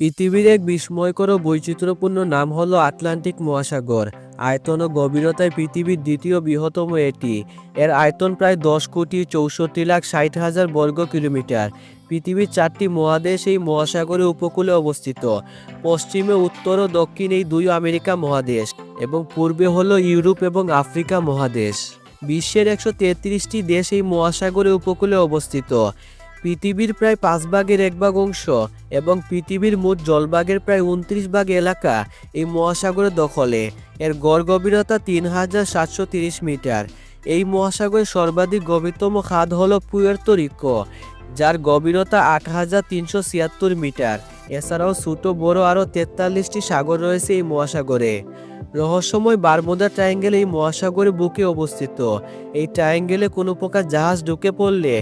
পৃথিবীর এক বিস্ময়কর বৈচিত্র্যপূর্ণ নাম হলো আটলান্টিক মহাসাগর। আয়তন ও গভীরতায় পৃথিবীর দ্বিতীয় বৃহত্তম এটি। এর আয়তন প্রায় দশ কোটি চৌষট্টি লাখ ষাট হাজার বর্গ কিলোমিটার। পৃথিবীর চারটি মহাদেশ এই মহাসাগরের উপকূলে অবস্থিত। পশ্চিমে, উত্তর ও দক্ষিণ এই দুই আমেরিকা মহাদেশ এবং পূর্বে হলো ইউরোপ এবং আফ্রিকা মহাদেশ। বিশ্বের একশো তেত্রিশটি দেশ এই মহাসাগরের উপকূলে অবস্থিত। পৃথিবীর প্রায় পাঁচ ভাগের এক ভাগ অংশ এবং পৃথিবীর মোট জলভাগের প্রায় উনত্রিশ ভাগ এলাকা এই মহাসাগরের দখলে। এর গড় গভীরতা তিন হাজার সাতশো তিরিশ মিটার। এই মহাসাগরের সর্বাধিক গভীরতম খাদ হল পুয়ের্তো রিকো যার গভীরতা আট হাজার তিনশো ছিয়াত্তর মিটার। এছাড়াও ছোট, বড় আরও তেতাল্লিশটি সাগর রয়েছে এই মহাসাগরে। রহস্যময় বারমুদা ট্রায়াঙ্গেল এই মহাসাগরের বুকে অবস্থিত। এই ট্রায়াঙ্গেলে কোনো প্রকার জাহাজ ঢুকে পড়লে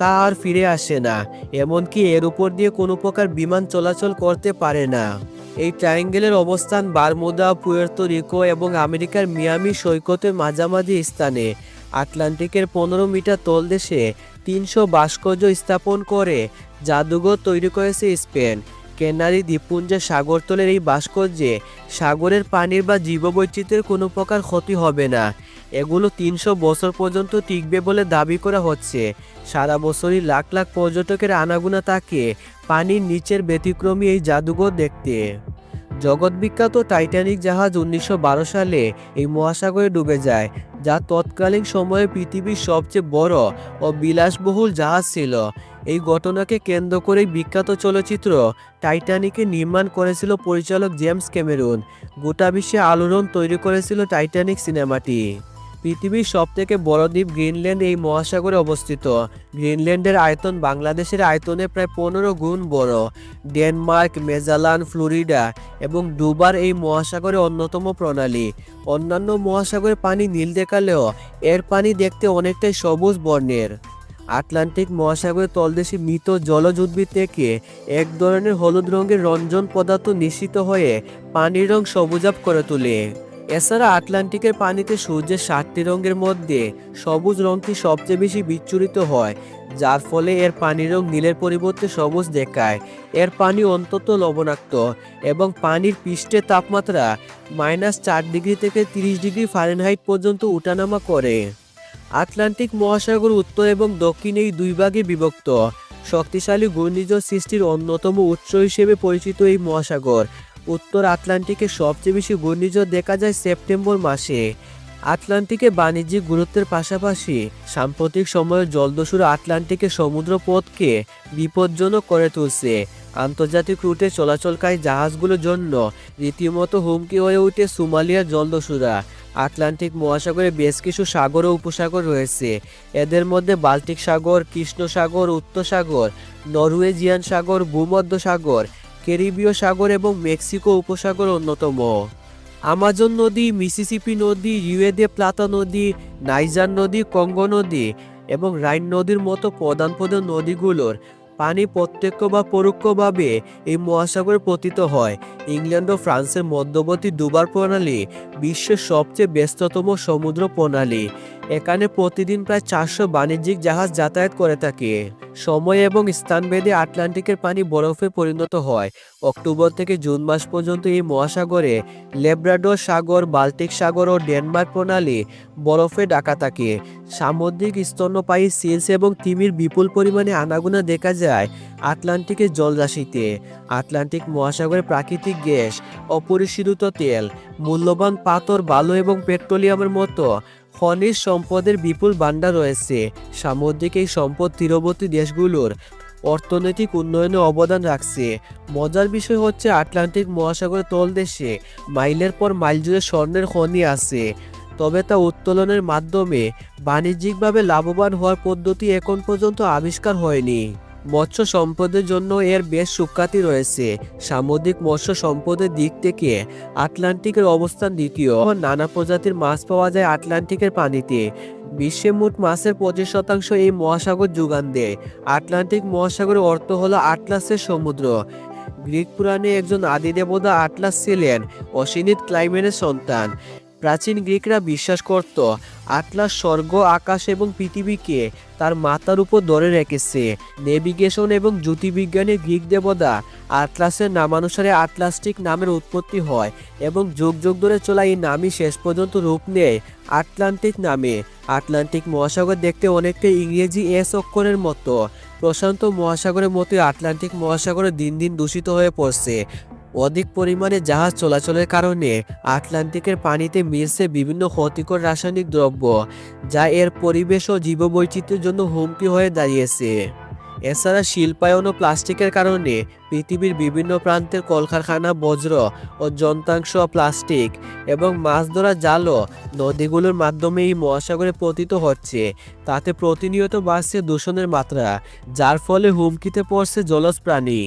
তা আর ফিরে আসে না, এমনকি এর উপর দিয়ে কোনো প্রকার বিমান চলাচল করতে পারে না। এই ট্রায়াঙ্গেলের অবস্থান বারমুদা পুয়ের্তো রিকো এবং আমেরিকার মিয়ামি সৈকতের মাঝামাঝি স্থানে। আটলান্টিকের পনেরো মিটার তলদেশে তিনশো ভাস্কর্য স্থাপন করে জাদুঘর তৈরি করেছে স্পেন। কেনারি দ্বীপপুঞ্জের সাগরতলের এই ভাস্কর্যে সাগরের পানির বা জীববৈচিত্র্যের কোনো প্রকার ক্ষতি হবে না। এগুলো তিনশো বছর পর্যন্ত টিকবে বলে দাবি করা হচ্ছে। সারা বছরই লাখ লাখ পর্যটকের আনাগুনা থাকে পানির নিচের ব্যতিক্রমী এই জাদুঘর দেখতে। জগৎবিখ্যাত টাইটানিক জাহাজ উনিশশো বারো সালে এই মহাসাগরে ডুবে যায়, যা তৎকালীন সময়ে পৃথিবীর সবচেয়ে বড় ও বিলাসবহুল জাহাজ ছিল। এই ঘটনাকে কেন্দ্র করেই বিখ্যাত চলচ্চিত্র টাইটানিকে নির্মাণ করেছিল পরিচালক জেমস ক্যামেরুন। গোটা বিশ্বে আলোড়ন তৈরি করেছিল টাইটানিক সিনেমাটি। পৃথিবীর সবথেকে বড় দ্বীপ গ্রিনল্যান্ড এই মহাসাগরে অবস্থিত। গ্রিনল্যান্ডের আয়তন বাংলাদেশের আয়তনে প্রায় পনেরো গুণ বড়। ডেনমার্ক, মেজালান, ফ্লোরিডা এবং ডুবার এই মহাসাগরের অন্যতম প্রণালী। অন্যান্য মহাসাগরের পানি নীল দেখালেও এর পানি দেখতে অনেকটাই সবুজ বর্ণের। আটলান্টিক মহাসাগরের তলদেশে মৃত জলজ উদ্ভিদ থেকে এক ধরনের হলুদ রঙের রঞ্জন পদার্থ নিশ্চিত হয়ে পানির রং সবুজাব করে তোলে। এছাড়া আটলান্টিকের পানিতে সূর্যের সাতটি রঙের মধ্যে সবুজ রঙটি সবচেয়ে বেশি বিচ্ছুরিত হয়, যার ফলে এর পানির রং নীলের পরিবর্তে সবুজ দেখায়। এর পানি অন্তত লবণাক্ত এবং পানির পৃষ্ঠের তাপমাত্রা মাইনাস চার ডিগ্রি থেকে তিরিশ ডিগ্রি ফারেনহাইট পর্যন্ত উঠানামা করে। আটলান্টিক মহাসাগর উত্তর এবং দক্ষিণ এই দুই ভাগে বিভক্ত। শক্তিশালী ঘূর্ণিঝড় সৃষ্টির অন্যতম উৎস হিসেবে পরিচিত এই মহাসাগর। উত্তর আটলান্টিকে সবচেয়ে বেশি ঘূর্ণিঝড় দেখা যায় সেপ্টেম্বর মাসে। আটলান্টিকে বাণিজ্যিক গুরুত্বের পাশাপাশি সাম্প্রতিক সময়ে জলদস্যুর আটলান্টিকের সমুদ্রপথকে বিপজ্জনক করে তুলছে। আন্তর্জাতিক রুটে চলাচলকারী জাহাজগুলোর জন্য রীতিমতো হুমকি হয়ে ওঠে সোমালিয়ার জলদস্যুরা। আটলান্টিক মহাসাগরে বেশ কিছু সাগর ও উপসাগর রয়েছে। এদের মধ্যে বাল্টিক সাগর, কৃষ্ণ সাগর, উত্তর সাগর, নরওয়েজিয়ান সাগর, ভূমধ্য সাগর, ক্যারিবীয় সাগর এবং মেক্সিকো উপসাগর অন্যতম। আমাজন নদী, মিসিসিপি নদী ইউএদে প্লাতা নদী, নাইজার নদী, কঙ্গো নদী এবং রাইন নদীর মতো প্রধান প্রধান নদীগুলোর পানি প্রত্যক্ষ বা পরোক্ষভাবে এই মহাসাগরে পতিত হয়। ইংল্যান্ড ও ফ্রান্সের মধ্যবর্তী দুবার প্রণালী বিশ্বের সবচেয়ে ব্যস্ততম সমুদ্র প্রণালী। এখানে প্রতিদিন প্রায় চারশো বাণিজ্যিক জাহাজ যাতায়াত করে থাকে। সময় এবং স্থানভেদে আটলান্টিকের পানি বরফে পরিণত হয়। অক্টোবর থেকে জুন মাস পর্যন্ত এই মহাসাগরে লেব্রাডোর সাগর, বাল্টিক সাগর ও ডেনমার্ক প্রণালী বরফে ঢাকা থাকে। সামুদ্রিক স্তন্যপায়ী সিলস এবং তিমির বিপুল পরিমাণে আনাগোনা দেখা যায় আটলান্টিকের জলরাশিতে। আটলান্টিক মহাসাগরের প্রাকৃতিক গ্যাস, অপরিশোধিত তেল, মূল্যবান পাথর, বালু এবং পেট্রোলিয়ামের মতো খনিজ সম্পদের বিপুল ভাণ্ডার রয়েছে। সামুদ্রিক এই সম্পদ তীরবর্তী দেশগুলোর অর্থনৈতিক উন্নয়নে অবদান রাখছে। মজার বিষয় হচ্ছে আটলান্টিক মহাসাগরের তলদেশে মাইলের পর মাইল জুড়ে স্বর্ণের খনি আছে। তবে তা উত্তোলনের মাধ্যমে বাণিজ্যিকভাবে লাভবান হওয়ার পদ্ধতি এখন পর্যন্ত আবিষ্কার হয়নি। মৎস্য সম্পদের জন্য এর বেশ সুখ্যাতি রয়েছে। সামুদ্রিক মৎস্য সম্পদের দিক থেকে আটলান্টিকের অবস্থান দ্বিতীয়। নানা প্রজাতির মাছ পাওয়া যায় আটলান্টিকের পানিতে। বিশ্বে মোট মাছের পঁচিশ শতাংশ এই মহাসাগর যোগান দেয়। আটলান্টিক মহাসাগরের অর্থ হলো আটলাসের সমুদ্র। গ্রিক পুরাণে একজন আদি দেবতা আটলাস ছিলেন অসিনিত ক্লাইমেনের সন্তান। প্রাচীন গ্রিকরা বিশ্বাস করত, আটলাস স্বর্গ, আকাশ এবং পৃথিবীকে তার মাথার উপর ধরে রেখেছে। নেভিগেশন এবং জ্যোতির্বিজ্ঞানের গ্রিক দেবতা আটলাসের নামানুসারে আটলাস্টিক নামের উৎপত্তি হয় এবং যুগ যুগ ধরে চলা এই নামই শেষ পর্যন্ত রূপ নেয় আটলান্টিক নামে। আটলান্টিক মহাসাগর দেখতে অনেকটা ইংরেজি এস অক্ষরের মতো। প্রশান্ত মহাসাগরের মতোই আটলান্টিক মহাসাগরে দিন দিন দূষিত হয়ে পড়ছে। অধিক পরিমাণে জাহাজ চলাচলের কারণে আটলান্টিকের পানিতে মিশছে বিভিন্ন ক্ষতিকর রাসায়নিক দ্রব্য, যা এর পরিবেশ ও জীববৈচিত্র্যের জন্য হুমকি হয়ে দাঁড়িয়েছে। এছাড়া শিল্পায়ন ও প্লাস্টিকের কারণে পৃথিবীর বিভিন্ন প্রান্তের কলকারখানা, বজ্র ও যন্ত্রাংশ প্লাস্টিক এবং মাছ ধরা জালও নদীগুলোর মাধ্যমে এই মহাসাগরে পতিত হচ্ছে। তাতে প্রতিনিয়ত বাড়ছে দূষণের মাত্রা, যার ফলে হুমকিতে পড়ছে জলজ প্রাণী।